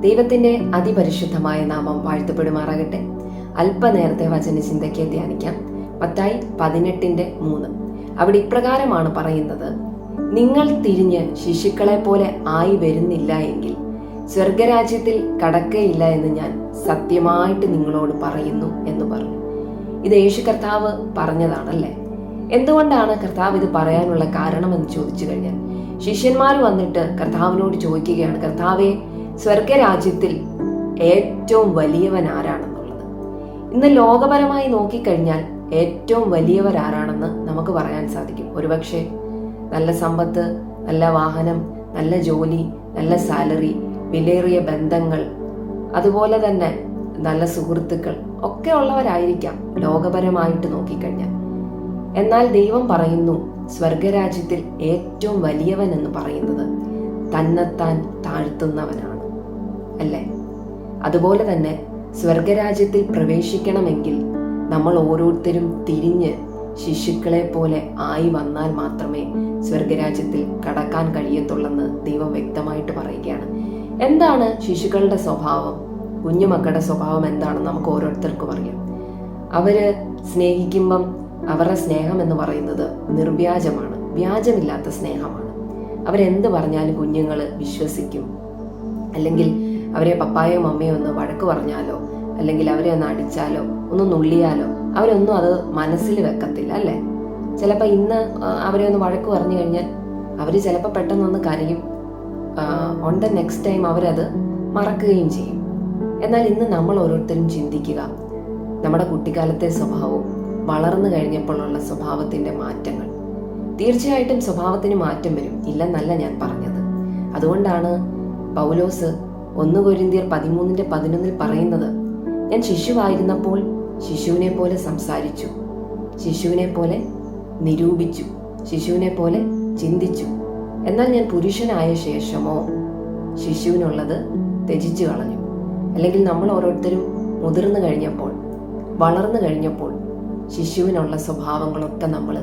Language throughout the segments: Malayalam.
ദൈവത്തിന്റെ അതിപരിശുദ്ധമായ നാമം വാഴ്ത്തപ്പെടുമാറാകട്ടെ. അല്പനേരത്തെ വചന ചിന്തയ്ക്ക് ധ്യാനിക്കാം. പത്തായി പതിനെട്ടിന്റെ മൂന്ന്. അവിടെ ഇപ്രകാരമാണ് പറയുന്നത്. നിങ്ങൾ തിരിഞ്ഞ് ശിശുക്കളെ പോലെ ആയി വരുന്നില്ല എങ്കിൽ സ്വർഗരാജ്യത്തിൽ കടക്കയില്ല എന്ന് ഞാൻ സത്യമായിട്ട് നിങ്ങളോട് പറയുന്നു എന്ന് പറഞ്ഞു. ഇത് യേശു കർത്താവ് പറഞ്ഞതാണല്ലേ? എന്തുകൊണ്ടാണ് കർത്താവ് ഇത് പറയാനുള്ള കാരണമെന്ന് ചോദിച്ചു കഴിഞ്ഞാൽ ശിഷ്യന്മാർ വന്നിട്ട് കർത്താവിനോട് ചോദിക്കുകയാണ് കർത്താവെ സ്വർഗരാജ്യത്തിൽ ഏറ്റവും വലിയവൻ ആരാണെന്നുള്ളത്? ഇന്ന് ലോകപരമായി നോക്കിക്കഴിഞ്ഞാൽ ഏറ്റവും വലിയവർ ആരാണെന്ന് നമുക്ക് പറയാൻ സാധിക്കും. ഒരുപക്ഷെ നല്ല സമ്പത്ത് നല്ല വാഹനം നല്ല ജോലി നല്ല സാലറി വിലയേറിയ ബന്ധങ്ങൾ അതുപോലെ തന്നെ നല്ല സുഹൃത്തുക്കൾ ഒക്കെ ഉള്ളവരായിരിക്കാം ലോകപരമായിട്ട് നോക്കിക്കഴിഞ്ഞാൽ. എന്നാൽ ദൈവം പറയുന്നു സ്വർഗരാജ്യത്തിൽ ഏറ്റവും വലിയവൻ എന്ന് പറയുന്നത് തന്നെത്താൻ താഴ്ത്തുന്നവനാണ്. അല്ലേ? അതുപോലെ തന്നെ സ്വർഗരാജ്യത്തിൽ പ്രവേശിക്കണമെങ്കിൽ നമ്മൾ ഓരോരുത്തരും തിരിഞ്ഞ് ശിശുക്കളെ പോലെ ആയി വന്നാൽ മാത്രമേ സ്വർഗരാജ്യത്തിൽ കടക്കാൻ കഴിയത്തുള്ളെന്ന് ദൈവം വ്യക്തമായിട്ട് പറയുകയാണ്. എന്താണ് ശിശുക്കളുടെ സ്വഭാവം? കുഞ്ഞുമക്കളുടെ സ്വഭാവം എന്താണെന്ന് നമുക്ക് ഓരോരുത്തർക്കും അറിയാം. അവർ സ്നേഹിക്കുമ്പം അവരുടെ സ്നേഹം എന്ന് പറയുന്നത് നിർവ്യാജമാണ് വ്യാജമില്ലാത്ത സ്നേഹമാണ്. അവരെന്ത് പറഞ്ഞാലും കുഞ്ഞുങ്ങൾ വിശ്വസിക്കും. അല്ലെങ്കിൽ അവരെ പപ്പായോ മമ്മയോ ഒന്ന് വഴക്ക് പറഞ്ഞാലോ അല്ലെങ്കിൽ അവരെ ഒന്ന് അടിച്ചാലോ ഒന്ന് നുള്ളിയാലോ അവരൊന്നും അത് മനസ്സിൽ വെക്കത്തില്ല അല്ലേ? ചിലപ്പോൾ ഇന്ന് അവരെ ഒന്ന് വഴക്ക് പറഞ്ഞു കഴിഞ്ഞാൽ അവർ ചിലപ്പോൾ പെട്ടെന്നൊന്ന് കരയും. ഓൺ ദ നെക്സ്റ്റ് ടൈം അവരത് മറക്കുകയും ചെയ്യും. എന്നാൽ ഇന്ന് നമ്മൾ ഓരോരുത്തരും ചിന്തിക്കുക നമ്മുടെ കുട്ടിക്കാലത്തെ സ്വഭാവവും വളർന്നു കഴിഞ്ഞപ്പോഴുള്ള സ്വഭാവത്തിന്റെ മാറ്റങ്ങൾ. തീർച്ചയായിട്ടും സ്വഭാവത്തിന് മാറ്റം വരും. ഇല്ലെന്നല്ല ഞാൻ പറഞ്ഞത്. അതുകൊണ്ടാണ് പൗലോസ് ഒന്ന് കൊരിന്തിയർ പതിമൂന്നിന്റെ പതിനൊന്നിൽ പറയുന്നത് ഞാൻ ശിശുവായിരുന്നപ്പോൾ ശിശുവിനെ പോലെ സംസാരിച്ചു. ശിശുവിനെ പോലെ നിരൂപിച്ചു. ശിശുവിനെ പോലെ ചിന്തിച്ചു. എന്നാൽ ഞാൻ പുരുഷനായ ശേഷമോ ശിശുവിനുള്ളത് ത്യജിച്ചു കളഞ്ഞു. അല്ലെങ്കിൽ നമ്മൾ ഓരോരുത്തരും മുതിർന്നു കഴിഞ്ഞപ്പോൾ വളർന്നു കഴിഞ്ഞപ്പോൾ ശിശുവിനുള്ള സ്വഭാവങ്ങളൊക്കെ നമ്മൾ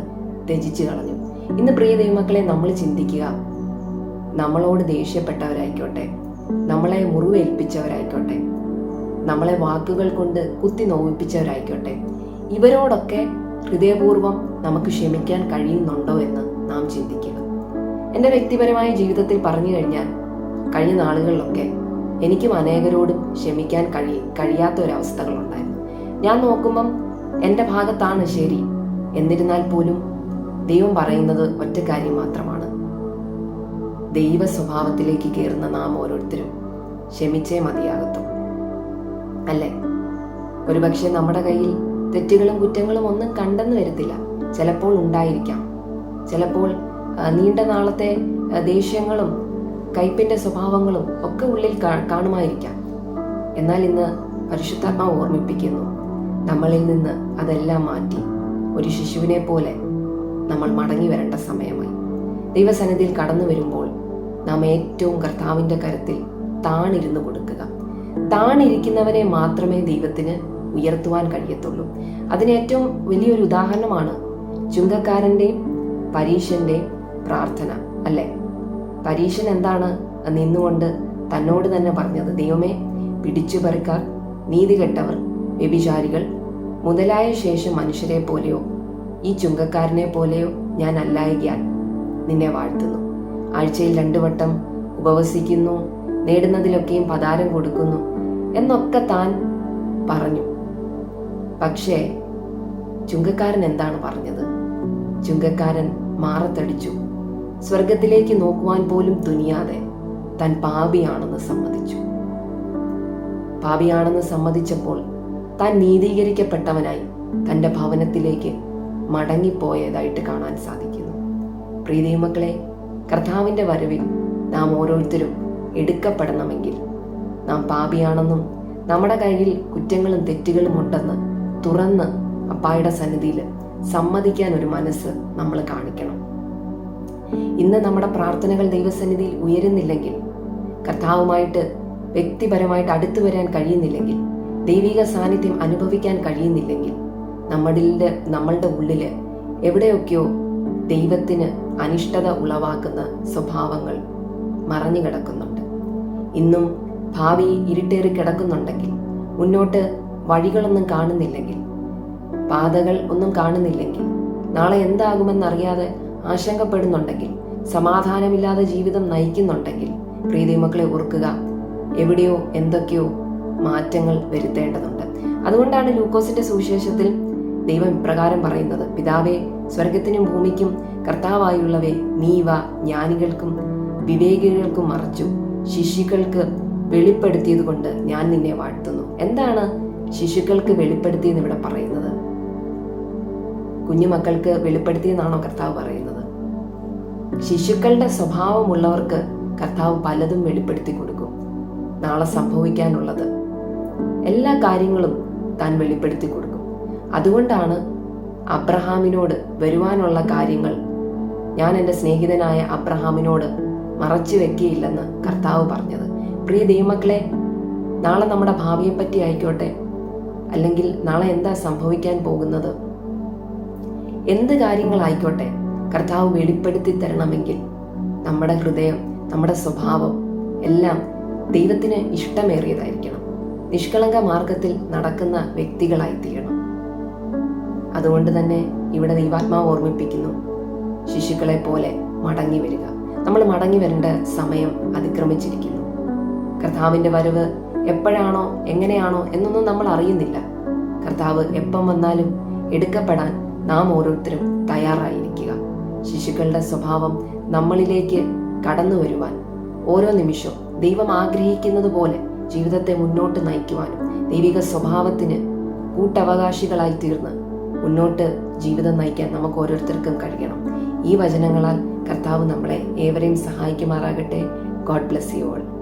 ത്യജിച്ചു കളഞ്ഞു. ഇന്ന് പ്രിയ ദൈവമക്കളെ നമ്മൾ ചിന്തിക്കുക നമ്മളോട് ദേഷ്യപ്പെട്ടവരായിക്കോട്ടെ നമ്മളെ മുറിവേൽപ്പിച്ചവരായിക്കോട്ടെ നമ്മളെ വാക്കുകൾ കൊണ്ട് കുത്തി നോവിപ്പിച്ചവരായിക്കോട്ടെ. ഇവരോടൊക്കെ ഹൃദയപൂർവം നമുക്ക് ക്ഷമിക്കാൻ കഴിയുന്നുണ്ടോ എന്ന് നാം ചിന്തിക്കുക. എന്റെ വ്യക്തിപരമായ ജീവിതത്തിൽ പറഞ്ഞു കഴിഞ്ഞാൽ കഴിഞ്ഞ നാളുകളിലൊക്കെ എനിക്കും അനേകരോടും ക്ഷമിക്കാൻ കഴി കഴിയാത്ത ഒരവസ്ഥകളുണ്ടായിരുന്നു ഞാൻ നോക്കുമ്പം എന്റെ ഭാഗത്താണ് ശരി. എന്നിരുന്നാൽ പോലും ദൈവം പറയുന്നത് ഒറ്റ കാര്യം മാത്രമാണ്. ദൈവ സ്വഭാവത്തിലേക്ക് കയറുന്ന നാം ഓരോരുത്തരും ക്ഷമിച്ചേ മതിയാകത്തുള്ളൂ. അല്ലേ? ഒരുപക്ഷെ നമ്മുടെ കയ്യിൽ തെറ്റുകളും കുറ്റങ്ങളും ഒന്നും കണ്ടെന്ന് വരത്തില്ല. ചിലപ്പോൾ ഉണ്ടായിരിക്കാം. ചിലപ്പോൾ നീണ്ട നാളത്തെ ദേഷ്യങ്ങളും കയ്പിന്റെ സ്വഭാവങ്ങളും ഒക്കെ ഉള്ളിൽ കാണുമായിരിക്കാം. എന്നാൽ ഇന്ന് പരിശുദ്ധാത്മാവ് ഓർമ്മിപ്പിക്കുന്നു നമ്മളിൽ നിന്ന് അതെല്ലാം മാറ്റി ഒരു ശിശുവിനെ പോലെ നമ്മൾ മടങ്ങി വരേണ്ട സമയമായി. ദൈവസന്നിധിയിൽ കടന്നു വരുമ്പോൾ നാം ഏറ്റവും കർത്താവിന്റെ കരത്തിൽ താണിരുന്ന് കൊടുക്കുക. താണിരിക്കുന്നവനെ മാത്രമേ ദൈവത്തിന് ഉയർത്തുവാൻ കഴിയത്തുള്ളൂ. അതിന് ഏറ്റവും വലിയൊരു ഉദാഹരണമാണ് ചുങ്കക്കാരന്റെയും പരീശന്റെയും പ്രാർത്ഥന അല്ലേ? പരീശൻ എന്താണ് നിന്നുകൊണ്ട് തന്നോട് തന്നെ പറഞ്ഞത്? ദൈവമേ പിടിച്ചുപറിക്കാർ നീതികെട്ടവർ വ്യഭിചാരികൾ മുതലായ ശേഷം മനുഷ്യരെ പോലെയോ ഈ ചുങ്കക്കാരനെ പോലെയോ ഞാൻ അല്ലായികയാൽ നിന്നെ വാഴ്ത്തുന്നു. ആഴ്ചയിൽ രണ്ടു വട്ടം ഉപവസിക്കുന്നു നേടുന്നതിലൊക്കെയും പതാരം കൊടുക്കുന്നു എന്നൊക്കെ താൻ പറഞ്ഞു. പക്ഷേ ചുങ്കക്കാരൻ എന്താണ് പറഞ്ഞത്? ചുങ്കക്കാരൻ മാറത്തടിച്ചു. സ്വർഗത്തിലേക്ക് നോക്കുവാൻ പോലും തുനിയാതെ താൻ പാപിയാണെന്ന് സമ്മതിച്ചു. പാപിയാണെന്ന് സമ്മതിച്ചപ്പോൾ താൻ നീതീകരിക്കപ്പെട്ടവനായി തന്റെ ഭവനത്തിലേക്ക് മടങ്ങിപ്പോയതായിട്ട് കാണാൻ സാധിക്കുന്നു. പ്രീതി മക്കളെ കർത്താവിന്റെ വരവിൽ നാം ഓരോരുത്തരും എടുക്കപ്പെടണമെങ്കിൽ. നാം പാപിയാണെന്നും നമ്മുടെ കയ്യിൽ കുറ്റങ്ങളും തെറ്റുകളും ഉണ്ടെന്ന് തുറന്ന് അപ്പായുടെ സന്നിധിയിൽ സമ്മതിക്കാൻ ഒരു മനസ്സ് നമ്മൾ കാണിക്കണം. ഇന്ന് നമ്മുടെ പ്രാർത്ഥനകൾ ദൈവസന്നിധിയിൽ ഉയരുന്നില്ലെങ്കിൽ കർത്താവുമായിട്ട് വ്യക്തിപരമായിട്ട് അടുത്തു വരാൻ കഴിയുന്നില്ലെങ്കിൽ ദൈവിക സാന്നിധ്യം അനുഭവിക്കാൻ കഴിയുന്നില്ലെങ്കിൽ നമ്മളിലെ നമ്മളുടെ ഉള്ളിൽ എവിടെയൊക്കെയോ ദൈവത്തിന് അനിഷ്ടത ഉളവാക്കുന്ന സ്വഭാവങ്ങൾ മറഞ്ഞു കിടക്കുന്നുണ്ട് ഇന്നും ഭാവി ഇരുട്ടേറി കിടക്കുന്നുണ്ടെങ്കിൽ മുന്നോട്ട് വഴികളൊന്നും കാണുന്നില്ലെങ്കിൽ പാതകൾ ഒന്നും കാണുന്നില്ലെങ്കിൽ നാളെ എന്താകുമെന്നറിയാതെ ആശങ്കപ്പെടുന്നുണ്ടെങ്കിൽ സമാധാനമില്ലാതെ ജീവിതം നയിക്കുന്നുണ്ടെങ്കിൽ പ്രീതി മക്കളെ ഓർക്കുക എവിടെയോ എന്തൊക്കെയോ മാറ്റങ്ങൾ വരുത്തേണ്ടതുണ്ട്. അതുകൊണ്ടാണ് ലൂക്കോസിന്റെ സുവിശേഷത്തിൽ ദൈവം ഇപ്രകാരം പറയുന്നത് പിതാവെ സ്വർഗത്തിനും ഭൂമിക്കും കർത്താവായുള്ളവേ നീവ ജ്ഞാനികൾക്കും വിവേകികൾക്കും മറച്ചു ശിശുക്കൾക്ക് വെളിപ്പെടുത്തിയത് കൊണ്ട് ഞാൻ നിന്നെ വാഴ്ത്തുന്നു. എന്താണ് ശിശുക്കൾക്ക് വെളിപ്പെടുത്തിയെന്ന് ഇവിടെ പറയുന്നത്? കുഞ്ഞുമക്കൾക്ക് വെളിപ്പെടുത്തിയെന്നാണോ കർത്താവ് പറയുന്നത്? ശിശുക്കളുടെ സ്വഭാവമുള്ളവർക്ക് കർത്താവ് പലതും വെളിപ്പെടുത്തി കൊടുക്കും. നാളെ സംഭവിക്കാനുള്ളത് എല്ലാ കാര്യങ്ങളും താൻ വെളിപ്പെടുത്തി കൊടുക്കും. അതുകൊണ്ടാണ് അബ്രഹാമിനോട് വരുവാനുള്ള കാര്യങ്ങൾ. ഞാൻ എന്റെ സ്നേഹിതനായ അബ്രഹാമിനോട് മറച്ചു വെക്കുകയില്ലെന്ന് കർത്താവ് പറഞ്ഞത്. പ്രിയ ദൈവമക്കളെ നാളെ നമ്മുടെ ഭാവിയെപ്പറ്റി ആയിക്കോട്ടെ. അല്ലെങ്കിൽ നാളെ എന്താ സംഭവിക്കാൻ പോകുന്നത്? എന്ത് കാര്യങ്ങളായിക്കോട്ടെ കർത്താവ് വെളിപ്പെടുത്തി തരണമെങ്കിൽ നമ്മുടെ ഹൃദയം നമ്മുടെ സ്വഭാവം എല്ലാം ദൈവത്തിന് ഇഷ്ടമേറിയതായിരിക്കണം. നിഷ്കളങ്ക മാർഗത്തിൽ നടക്കുന്ന വ്യക്തികളായി തീരണം. അതുകൊണ്ട് തന്നെ ഇവിടെ ദൈവാത്മാവ് ഓർമ്മിപ്പിക്കുന്നു ശിശുക്കളെ പോലെ മടങ്ങി വരിക. നമ്മൾ മടങ്ങി വരേണ്ട സമയം അതിക്രമിച്ചിരിക്കുന്നു. കർത്താവിന്റെ വരവ് എപ്പോഴാണോ എങ്ങനെയാണോ എന്നൊന്നും നമ്മൾ അറിയുന്നില്ല. കർത്താവ് എപ്പം വന്നാലും എടുക്കപ്പെടാൻ നാം ഓരോരുത്തരും തയ്യാറായിരിക്കുക. ശിശുക്കളുടെ സ്വഭാവം നമ്മളിലേക്ക് കടന്നു വരുവാൻ ഓരോ നിമിഷവും ദൈവം ആഗ്രഹിക്കുന്നത് പോലെ ജീവിതത്തെ മുന്നോട്ട് നയിക്കുവാനും ദൈവിക സ്വഭാവത്തിന് കൂട്ടവകാശികളായി തീർന്ന് മുന്നോട്ട് ജീവിതം നയിക്കാൻ നമുക്ക് ഓരോരുത്തർക്കും കഴിയണം. ഈ വചനങ്ങളാൽ കർത്താവ് നമ്മളെ ഏവരെയും സഹായിക്കുമാറാകട്ടെ. God bless you all